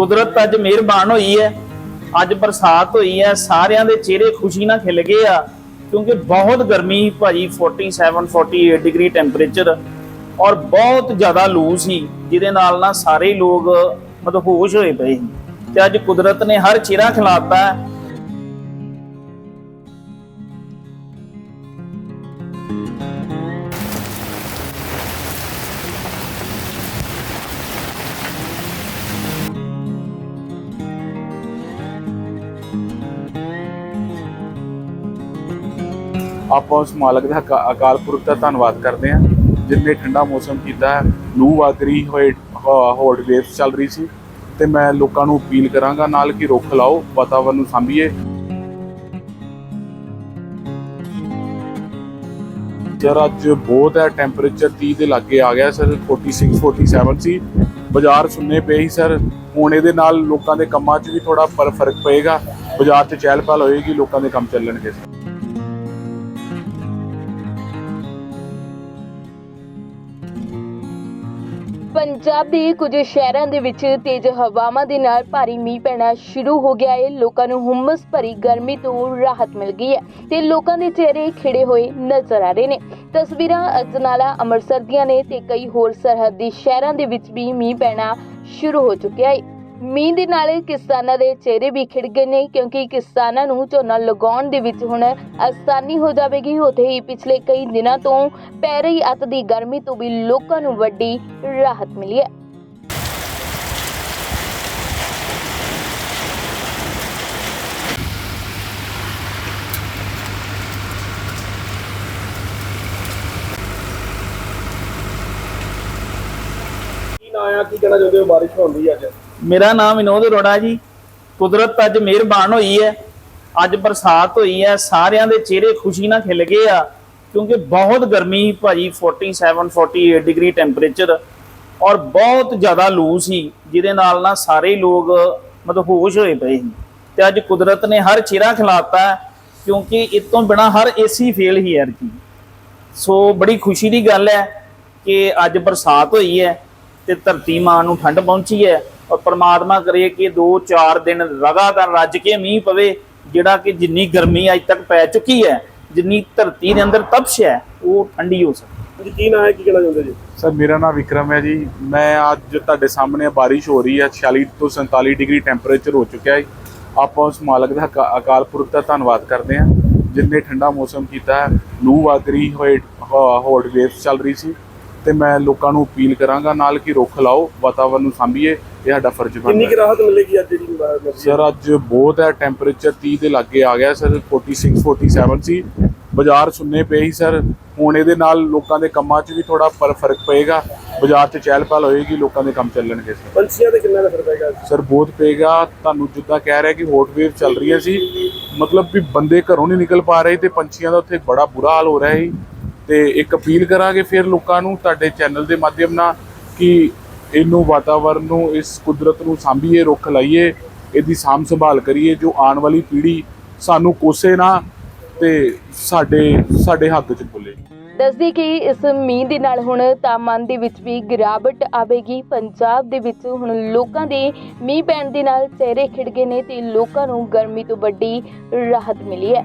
ਕੁਦਰਤ ਅੱਜ ਮਿਹਰਬਾਨ ਹੋਈ ਹੈ। ਅੱਜ ਬਰਸਾਤ ਹੋਈ ਹੈ। ਸਾਰਿਆਂ ਦੇ ਚਿਹਰੇ ਖੁਸ਼ੀ ਨਾਲ ਖਿਲ ਗਏ ਆ। ਕਿਉਂਕਿ ਬਹੁਤ ਗਰਮੀ ਭਾਜੀ 47 48 ਡਿਗਰੀ ਟੈਂਪਰੇਚਰ ਔਰ ਬਹੁਤ ਜ਼ਿਆਦਾ ਲੂ ਸੀ, ਜਿਹਦੇ ਨਾਲ ਨਾ ਸਾਰੇ ਲੋਕ ਮਦਹੋਸ਼ ਹੋਏ ਪਏ ਸੀ। ਤੇ ਅੱਜ ਕੁਦਰਤ ਨੇ ਹਰ ਚਿਹਰਾ ਖਿਲਾਤਾ ਆਪਾਂ ਉਸ ਮਾਲਕ ਦਾ ਅਕਾ- ਅਕਾਲ ਪੁਰਖ ਦਾ ਧੰਨਵਾਦ ਕਰਦੇ ਹਾਂ ਜਿਨਨੇ ਠੰਡਾ ਮੌਸਮ ਕੀਤਾ ਹੈ, ਲੂ ਵਗ ਰਹੀ ਹੋਏ ਹੌਟ ਵੇਵਸ ਚੱਲ ਰਹੀ ਸੀ, ਤੇ ਮੈਂ ਲੋਕਾਂ ਨੂੰ ਅਪੀਲ ਕਰਾਂਗਾ ਨਾਲ ਕਿ ਰੁੱਖ ਲਾਓ, ਵਾਤਾਵਰਨ ਨੂੰ ਸਾਂਭੀਏ। ਸਰ, ਅੱਜ ਬਹੁਤ ਹੈ ਟੈਂਪਰੇਚਰ 30 ਦੇ ਲਾਗੇ ਆ ਗਿਆ ਸਰ 46 47 ਸੀ। ਬਾਜ਼ਾਰ ਸੁੰਨੇ ਪਏ ਸੀ ਸਰ, ਹੁਣ ਇਹਦੇ ਨਾਲ ਲੋਕਾਂ ਦੇ ਕੰਮਾਂ 'ਚ ਵੀ ਥੋੜਾ ਫ਼ਰਕ ਪਏਗਾ, ਬਾਜ਼ਾਰ 'ਚ ਚਹਿਲ ਪਹਿਲ ਹੋਏਗੀ, ਲੋਕਾਂ ਦੇ ਕੰਮ ਚੱਲਣਗੇ ਪੰਜਾਬ ਦੇ ਕੁਝ ਸ਼ਹਿਰਾਂ ਦੇ ਵਿੱਚ ਤੇਜ਼ ਹਵਾਵਾਂ ਦੇ ਨਾਲ ਭਾਰੀ ਮੀਂਹ ਪੈਣਾ ਸ਼ੁਰੂ ਹੋ ਗਿਆ ਹੈ। ਲੋਕਾਂ ਨੂੰ ਹੁਮਸ ਭਰੀ ਗਰਮੀ ਤੋਂ ਰਾਹਤ ਮਿਲ ਗਈ ਹੈ ਤੇ ਲੋਕਾਂ ਦੇ ਚਿਹਰੇ ਖਿੜੇ ਹੋਏ ਨਜ਼ਰ ਆ ਰਹੇ ਨੇ। ਤਸਵੀਰਾਂ ਅਜਨਾਲਾ ਅੰਮ੍ਰਿਤਸਰ ਦੀਆਂ ਨੇ ਤੇ ਕਈ ਹੋਰ ਸਰਹੱਦੀ ਸ਼ਹਿਰਾਂ ਦੇ ਵਿੱਚ ਵੀ ਮੀਂਹ ਪੈਣਾ ਸ਼ੁਰੂ ਹੋ ਚੁੱਕਿਆ ਹੈ। ਮੀਂਹ ਦੇ ਨਾਲ ਕਿਸਾਨਾਂ ਦੇ ਚਿਹਰੇ ਵੀ ਖਿੜ ਗਏ ਨੇ, ਕਿਉਂਕਿ ਕਿਸਾਨਾਂ ਨੂੰ ਝੋਨਾ ਲਗਾਉਣ ਦੇ ਵਿੱਚ ਹੁਣ ਆਸਾਨੀ ਹੋ ਜਾਵੇਗੀ। ਉੱਥੇ ਹੀ ਪਿਛਲੇ ਕਈ ਦਿਨਾਂ ਤੋਂ ਪੈ ਰਹੀ ਅਤ ਦੀ ਗਰਮੀ ਤੋਂ ਵੀ ਲੋਕਾਂ ਨੂੰ ਵੱਡੀ ਰਾਹਤ ਮਿਲੀ ਹੈ। ਕੀ ਕੀ ਕਹਿਣਾ ਚਾਹੁੰਦੇ ਹੋ? ਬਾਰਿਸ਼ ਹੁੰਦੀ ਅੱਜ? ਮੇਰਾ ਨਾਮ ਵਿਨੋਦ ਅਰੋੜਾ ਜੀ। ਕੁਦਰਤ ਅੱਜ ਮਿਹਰਬਾਨ ਹੋਈ ਹੈ। ਅੱਜ ਬਰਸਾਤ ਹੋਈ ਹੈ। ਸਾਰਿਆਂ ਦੇ ਚਿਹਰੇ ਖੁਸ਼ੀ ਨਾਲ ਖਿਲ ਗਏ ਆ, ਕਿਉਂਕਿ ਬਹੁਤ ਗਰਮੀ ਭਾਜੀ 47 48 ਡਿਗਰੀ ਟੈਂਪਰੇਚਰ ਔਰ ਬਹੁਤ ਜ਼ਿਆਦਾ ਲੂ ਸੀ, ਜਿਹਦੇ ਨਾਲ ਨਾ ਸਾਰੇ ਲੋਕ ਮਤਲਬ ਹੋਸ਼ ਹੋਏ ਪਏ ਸੀ। ਤੇ ਅੱਜ ਕੁਦਰਤ ਨੇ ਹਰ ਚਿਹਰਾ ਖਿਲਾਤਾ ਕਿਉਂਕਿ ਇਸ ਤੋਂ ਬਿਨਾ ਹਰ ਏਸੀ ਫੇਲ ਹੀ ਯਾਰ ਕੀ ਸੋ ਬੜੀ ਖੁਸ਼ੀ ਦੀ ਗੱਲ ਹੈ ਕਿ ਅੱਜ ਬਰਸਾਤ ਹੋਈ ਹੈ ਤੇ ਧਰਤੀ ਮਾਂ ਨੂੰ ਠੰਡ ਪਹੁੰਚੀ ਹੈ। ਔਰ ਪ੍ਰਮਾਤਮਾ ਕਰੇ ਕਿ 2-4 ਦਿਨ ਲਗਾਤਾਰ ਰੱਜ ਕੇ ਮੀਂਹ ਪਵੇ ਜਿਹੜਾ ਕਿ ਜਿੰਨੀ ਗਰਮੀ ਅੱਜ ਤੱਕ ਪੈ ਚੁੱਕੀ ਹੈ ਜਿੰਨੀ ਧਰਤੀ ਦੇ ਅੰਦਰ ਤਪਸ਼ ਹੈ ਉਹ ਠੰਡੀ ਹੋ ਸਕੇ ਜੀ ਕੀ ਨਾਂ ਹੈ ਕੀ ਕਹਿਣਾ ਚਾਹੁੰਦੇ ਜੀ? ਸਰ ਮੇਰਾ ਨਾਮ ਵਿਕਰਮ ਹੈ ਜੀ। ਮੈਂ ਅੱਜ ਤੁਹਾਡੇ ਸਾਹਮਣੇ ਬਾਰਿਸ਼ ਹੋ ਰਹੀ ਹੈ 46 ਤੋਂ 47 ਡਿਗਰੀ ਟੈਂਪਰੇਚਰ ਹੋ ਚੁੱਕਿਆ ਹੈ। ਆਪਾਂ ਉਸ ਮਾਲਕ ਦਾ ਅਕਾ- ਅਕਾਲ ਪੁਰਖ ਦਾ ਧੰਨਵਾਦ ਕਰਦੇ ਹਾਂ ਜਿਨਨੇ ਠੰਡਾ ਮੌਸਮ ਕੀਤਾ ਹੈ। ਲੂ ਵਗ ਰਹੀ ਹੋਏ ਹੌਟ ਵੇਵਸ ਚੱਲ ਰਹੀ ਸੀ। ਤੇ ਮੈਂ ਲੋਕਾਂ ਨੂੰ ਅਪੀਲ ਕਰਾਂਗਾ ਨਾਲ ਕਿ ਰੁੱਖ ਲਾਓ ਵਾਤਾਵਰਨ ਨੂੰ ਸਾਂਭੀਏ ਇਹ ਸਾਡਾ ਫਰਜ਼ ਕਿੰਨੀ ਬਣਦਾ ਕੁ ਹੈ ਰਾਹਤ ਮਿਲੇਗੀ ਅੱਜ ਜਿਹੜੀ ਸਰ ਅੱਜ ਬਹੁਤ ਹੈ ਟੈਂਪਰੇਚਰ 30 ਦੇ ਲਾਗੇ ਆ ਗਿਆ ਸਰ 46 47 ਸੀ। ਬਾਜ਼ਾਰ ਸੁੰਨੇ ਪਏ ਸੀ ਸਰ ਹੁਣ ਇਹਦੇ ਨਾਲ ਲੋਕਾਂ ਦੇ ਕੰਮਾਂ 'ਚ ਵੀ ਥੋੜਾ ਫ਼ਰਕ ਪਏਗਾ ਬਾਜ਼ਾਰ 'ਚ ਚਹਿਲ ਪਹਿਲ ਹੋਏਗੀ ਲੋਕਾਂ ਦੇ ਕੰਮ ਚੱਲਣਗੇ ਸਰ। ਪੰਛੀਆਂ ਤੇ ਕਿੰਨਾ ਅਸਰ ਪਏਗਾ ਸਰ ਬਹੁਤ ਪਏਗਾ ਤੁਹਾਨੂੰ ਜਿੱਦਾਂ ਕਹਿ ਰਿਹਾ ਕਿ ਹੌਟ ਵੇਵ ਚੱਲ ਰਹੀਆਂ ਸੀ ਮਤਲਬ ਵੀ ਬੰਦੇ ਘਰੋਂ ਨਹੀਂ ਨਿਕਲ ਪਾ ਰਹੇ ਤੇ ਪੰਛੀਆਂ ਦਾ ਉੱਥੇ ਬੜਾ ਬੁਰਾ ਹਾਲ ਹੋ ਰਿਹਾ ਸੀ। ਤੇ ਇੱਕ ਅਪੀਲ ਕਰਾਂਗੇ ਫਿਰ ਲੋਕਾਂ ਨੂੰ ਤੁਹਾਡੇ ਚੈਨਲ ਦੇ ਮਾਧਿਅਮ ਨਾਲ ਕਿ ਇਹਨੂੰ ਵਾਤਾਵਰਨ ਨੂੰ, ਇਸ ਕੁਦਰਤ ਨੂੰ ਸਾਂਭੀਏ, ਰੁੱਖ ਲਾਈਏ, ਇਹਦੀ ਸਾਂਭ ਸੰਭਾਲ ਕਰੀਏ, ਜੋ ਆਉਣ ਵਾਲੀ ਪੀੜ੍ਹੀ ਸਾਨੂੰ ਕੋਸੇ ਨਾ ਤੇ ਸਾਡੇ ਸਾਡੇ ਹੱਥ 'ਚ ਬੋਲੇ। ਦੱਸਦੀ ਕਿ ਇਸ ਮੀਂਹ ਦੇ ਨਾਲ ਹੁਣ ਤਾਪਮਾਨ ਦੇ ਵਿੱਚ ਵੀ ਗਿਰਾਵਟ ਆਵੇਗੀ। ਪੰਜਾਬ ਦੇ ਵਿੱਚ ਹੁਣ ਲੋਕਾਂ ਦੇ ਮੀਂਹ ਪੈਣ ਦੇ ਨਾਲ ਚਿਹਰੇ ਖਿੜ ਗਏ ਨੇ ਤੇ ਲੋਕਾਂ ਨੂੰ ਗਰਮੀ ਤੋਂ ਵੱਡੀ ਰਾਹਤ ਮਿਲੀ ਹੈ।